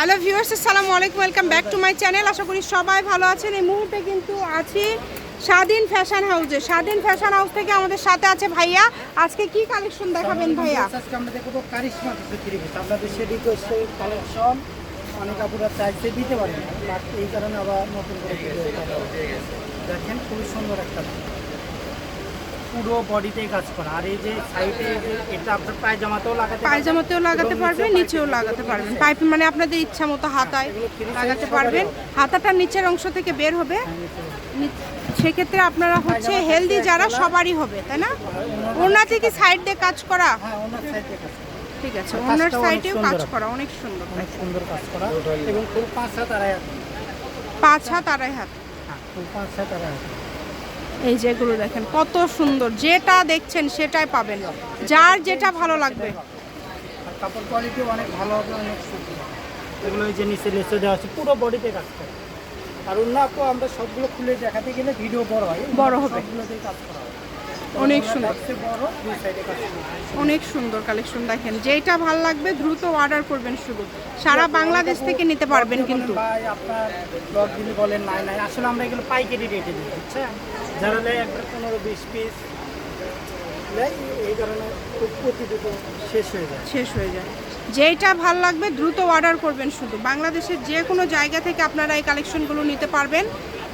Hello viewers আসসালামু আলাইকুম welcome back to my channel আশা করি সবাই ভালো আছেন। এই মুহূর্তে কিন্তু আছি স্বাধীন ফ্যাশন হাউসে। স্বাধীন ফ্যাশন হাউস থেকে আমাদের সাথে আছে ভাইয়া। আজকে কি কালেকশন দেখাবেন ভাইয়া? আজকে আমরা দেখব কারিশমা আপনাদের সে কালেকশন অনেক আপুরা চাইছে দিতে পারেন এই কারণে আবার নতুন করে। দেখেন খুবই সুন্দর একটা পুরো বডিতেই কাজ করা। আর এই যে সাইডে এটা আপনার পায়জামাতেও লাগাতে পায়জামাতেও লাগাতে পারবেন নিচেও লাগাতে পারবেন। পাইপ মানে আপনাদের ইচ্ছা মতো হাতায় লাগাতে পারবেন। হাতাটা নিচের অংশ থেকে বের হবে। হ্যাঁ, সেক্ষেত্রে আপনারা হচ্ছে হেলদি যারা সবারই হবে তাই না? ওনার- ওনাতে কি সাইড দিয়ে কাজ করা। হ্যাঁ সাইডে কাজ করা। ঠিক আছে ওনার সাইডেও কাজ করা অনেক সুন্দর। সুন্দর কাজ করা। এবং ফুল পাঁচ হাত আড়াই হাত। পাঁচ হাত আড়াই হাত। হ্যাঁ ফুল পাঁচ হাত আড়াই হাত। এই যেগুলো দেখেন কত সুন্দর। যেটা দেখছেন সেটাই পাবেন। যার যেটা ভালো লাগবে। আর কাপড় কোয়ালিটি অনেক ভালো হবে অনেক এগুলো যে নিচে দেওয়া আছে পুরো বডিতে অন্য আমরা সবগুলো খুলে দেখাতে গেলে ভিডিও বড় হয়। বড় হবে। সবগুলোতেই কাজ করা অনেক সুন্দর। অনেক সুন্দর কালেকশন দেখেন। যেটা ভালো লাগবে দ্রুত অর্ডার করবেন শুধু। সারা বাংলাদেশ থেকে নিতে পারবেন কিন্তু। বলেন নাই নাই আসলে আমরা এগুলো পাইকারি রেটে দিই বুঝছেন? যারা নেয় একবার পনেরো বিশ পিস এই কারণে শেষ হয়ে যায়। শেষ হয়ে যায়। যেটা ভালো লাগবে দ্রুত অর্ডার করবেন শুধু। বাংলাদেশের যে কোনো জায়গা থেকে আপনারা এই কালেকশনগুলো নিতে পারবেন।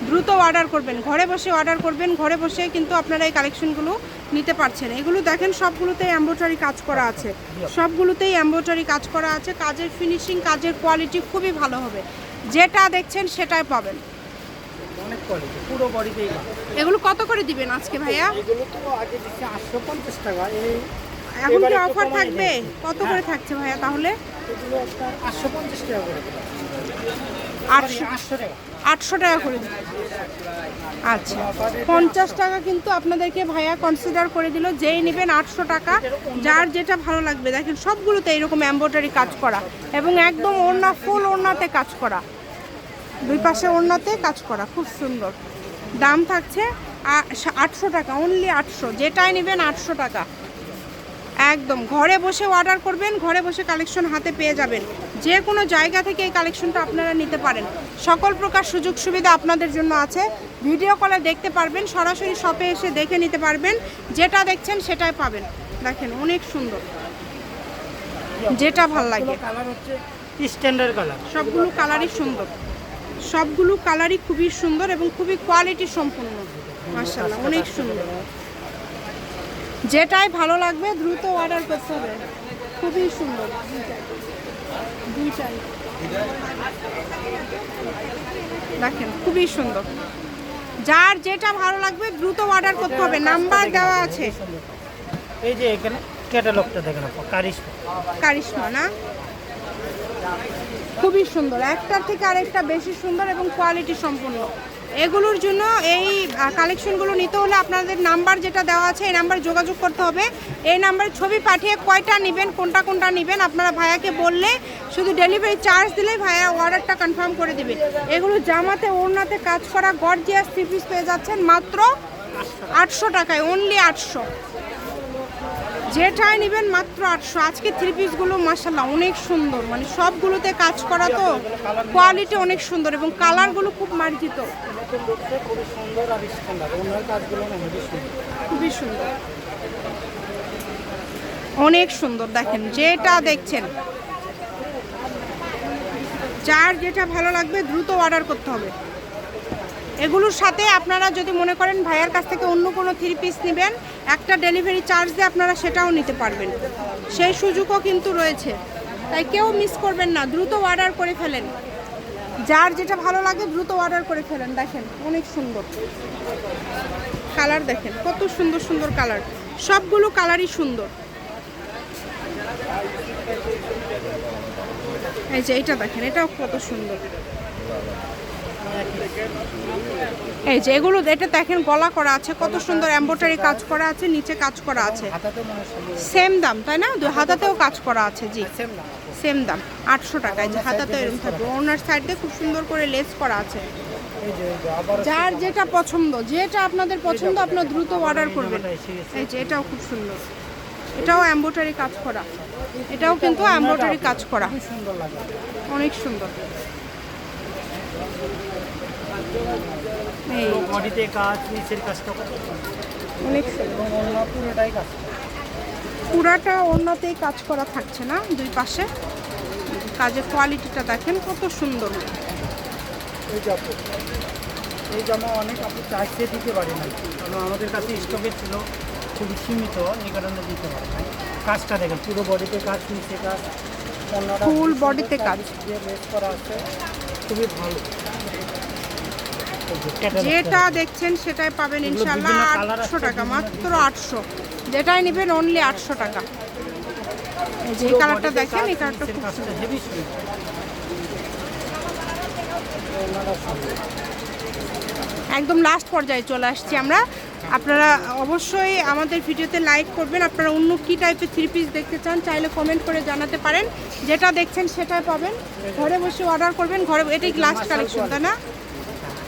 দ্রুত অর্ডার করবেন। ঘরে বসে অর্ডার করবেন ঘরে বসে কিন্তু আপনারা এই কালেকশনগুলো নিতে পারছেন। এগুলো দেখেন সবগুলোতেই এম্ব্রয়ডারি কাজ করা আছে। সবগুলোতেই এম্ব্রয়ডারি কাজ করা আছে। কাজের ফিনিশিং কাজের কোয়ালিটি খুবই ভালো হবে। যেটা দেখছেন সেটাই পাবেন। এগুলো কত করে দিবেন আজকে ভাইয়া? এগুলো তো আগে আটশো টাকা। এই এখন কি অফার থাকবে? কত হ্যাঁ। করে থাকছে ভাইয়া তাহলে? আটশো পঞ্চাশ টাকা করে আটশো আটশো টাকা। আটশো টাকা করে আচ্ছা পঞ্চাশ টাকা কিন্তু আপনাদেরকে ভাইয়া কনসিডার করে দিল, যেই নেবেন আটশো টাকা, যার যেটা ভালো লাগবে। দেখেন, সবগুলোতে এরকম এম্ব্রয়ডারি কাজ করা এবং একদম ওড়না ফুল ওড়নাতে কাজ করা। দুই পাশে ওড়নাতে কাজ করা, খুব সুন্দর। দাম থাকছে আটশো টাকা অনলি আটশো। যেটাই নেবেন আটশো টাকা। একদম। ঘরে বসে অর্ডার করবেন ঘরে বসে কালেকশন হাতে পেয়ে যাবেন। যে কোনো জায়গা থেকে এই কালেকশনটা আপনারা নিতে পারেন। সকল প্রকার সুযোগ সুবিধা আপনাদের জন্য আছে। ভিডিও কলে দেখতে পারবেন সরাসরি শপে এসে দেখে নিতে পারবেন। যেটা দেখছেন সেটাই পাবেন। দেখেন অনেক সুন্দর। যেটা ভালো লাগে। স্ট্যান্ডার্ড কালার সবগুলো কালারই সুন্দর। সবগুলো কালারই খুবই সুন্দর এবং খুবই কোয়ালিটি সম্পূর্ণ। মার্শাল্লাহ অনেক সুন্দর। যেটাই ভালো লাগবে দ্রুত অর্ডার করতে হবে। খুবই সুন্দর। দুইটাই। দেখেন খুবই সুন্দর। যার যেটা ভালো লাগবে দ্রুত অর্ডার করতে হবে। নাম্বার দেওয়া আছে। এই যে এখানে ক্যাটালগটা দেখেন কারিশমা। কারিশমা না? খুবই সুন্দর। একটার থেকে আরেকটা বেশি সুন্দর এবং কোয়ালিটি সম্পূর্ণ। এগুলোর জন্য এই কালেকশনগুলো নিতে হলে আপনাদের নাম্বার যেটা দেওয়া আছে, এই নাম্বার যোগাযোগ করতে হবে। এই নাম্বারে ছবি পাঠিয়ে কয়টা নেবেন, কোনটা কোনটা নেবেন, আপনারা ভাইয়াকে বললে শুধু ডেলিভারি চার্জ দিলে ভাইয়া অর্ডারটা কনফার্ম করে দেবে। এগুলো জামাতে, ওড়নাতে কাজ করা গর্জিয়াস থ্রি পিস পেয়ে যাচ্ছেন মাত্র আটশো টাকায় অনলি আটশো। যেটাই নেবেন মাত্র আটশো। আজকে থ্রি পিসগুলো মাসাল্লাহ অনেক সুন্দর। মানে সবগুলোতে কাজ করা তো কোয়ালিটি অনেক সুন্দর এবং কালারগুলো খুব মার্জিত। দেখতে খুবই সুন্দর আর স্ট্যান্ডার্ড। অন্য কাজগুলো হেবি সুন্দর। খুবই সুন্দর। অনেক সুন্দর, দেখেন, যেটা দেখছেন, যার যেটা ভালো লাগবে দ্রুত অর্ডার করতে হবে। এগুলোর সাথে আপনারা যদি মনে করেন ভাইয়ার কাছ থেকে অন্য কোনো থ্রি পিস নেবেন, একটা ডেলিভারি চার্জ দিয়ে আপনারা সেটাও নিতে পারবেন। সেই সুযোগও কিন্তু রয়েছে। তাই কেউ মিস করবেন না, দ্রুত অর্ডার করে ফেলেন। যার যেটা ভালো লাগে দ্রুত অর্ডার করে ফেলেন। দেখেন, অনেক সুন্দর। কালার দেখেন, কত সুন্দর সুন্দর কালার সবগুলো কালারই সুন্দর। এই যে এটা দেখেন, এটাও কত সুন্দর। এই যে এগুলো এটা দেখেন গলা করা আছে কত সুন্দর এম্ব্রয়ডারি কাজ করা আছে নিচে কাজ করা আছে। হয় সেম দাম তাই না? দুই হাতাতেও কাজ করা আছে জি। সেম সেম দাম। আটশো টাকায় যে হাতাতে এরকম থাকবে। ওনার সাইডে খুব সুন্দর করে লেস করা আছে। যার যেটা পছন্দ যেটা আপনাদের পছন্দ আপনার দ্রুত অর্ডার করবেন। এই যে এটাও খুব সুন্দর। এটাও এম্বোটারি কাজ করা। এটাও কিন্তু এম্বোটারি কাজ করা। অনেক সুন্দর। বডিতে কাজ নিচের কাজটা অনেক পুরোটাই কাজ। পুরাটা অন্যতেই কাজ করা থাকছে না দুই পাশে। কাজের কোয়ালিটিটা দেখেন কত সুন্দর। এই জামা এই জামা অনেক আপনি চাইতে দিতে পারি না কারণ আমাদের কাছে স্টকে ছিল খুবই সীমিত এই কারণে দিতে পারি না কাজটা দেখেন পুরো বডিতে কাজ নিচে কাজ অন্যটা Full খুব body তে সুন্দর কাজ। করা আছে খুবই ভালো। যেটা দেখছেন সেটাই পাবেন ইনশাল্লাহ আটশো টাকা মাত্র আটশো। যেটাই নেবেন অনলি আটশো টাকা। এই কালারটা দেখেন এই কালারটা খুব। একদম লাস্ট পর্যায়ে চলে আসছি আমরা। আপনারা অবশ্যই আমাদের ভিডিওতে লাইক করবেন। আপনারা অন্য কী টাইপের থ্রি পিস দেখতে চান চাইলে কমেন্ট করে জানাতে পারেন। যেটা দেখছেন সেটাই পাবেন। ঘরে বসে অর্ডার করবেন। ঘরে এটাই লাস্ট কালেকশন তাই না নিচেও কাজ। এই যে ভিতরে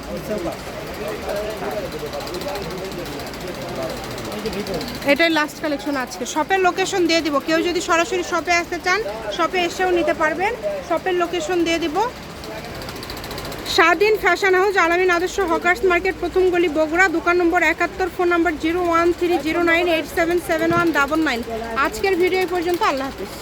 এটাই লাস্ট কালেকশন আজকে। শপের লোকেশন দিয়ে দিব। কেউ যদি সরাসরি শপে আসতে চান শপে এসেও নিতে পারবেন। শপের লোকেশন দিয়ে দিব। স্বাধীন ফ্যাশন হাউস আলামিন আদর্শ হকার্স মার্কেট প্রথম গলি বগুড়া, দোকান নম্বর একাত্তর phone number zero one three zero nine eight seven seven one double nine আজকের ভিডিও পর্যন্ত, আল্লাহ হাফিজ।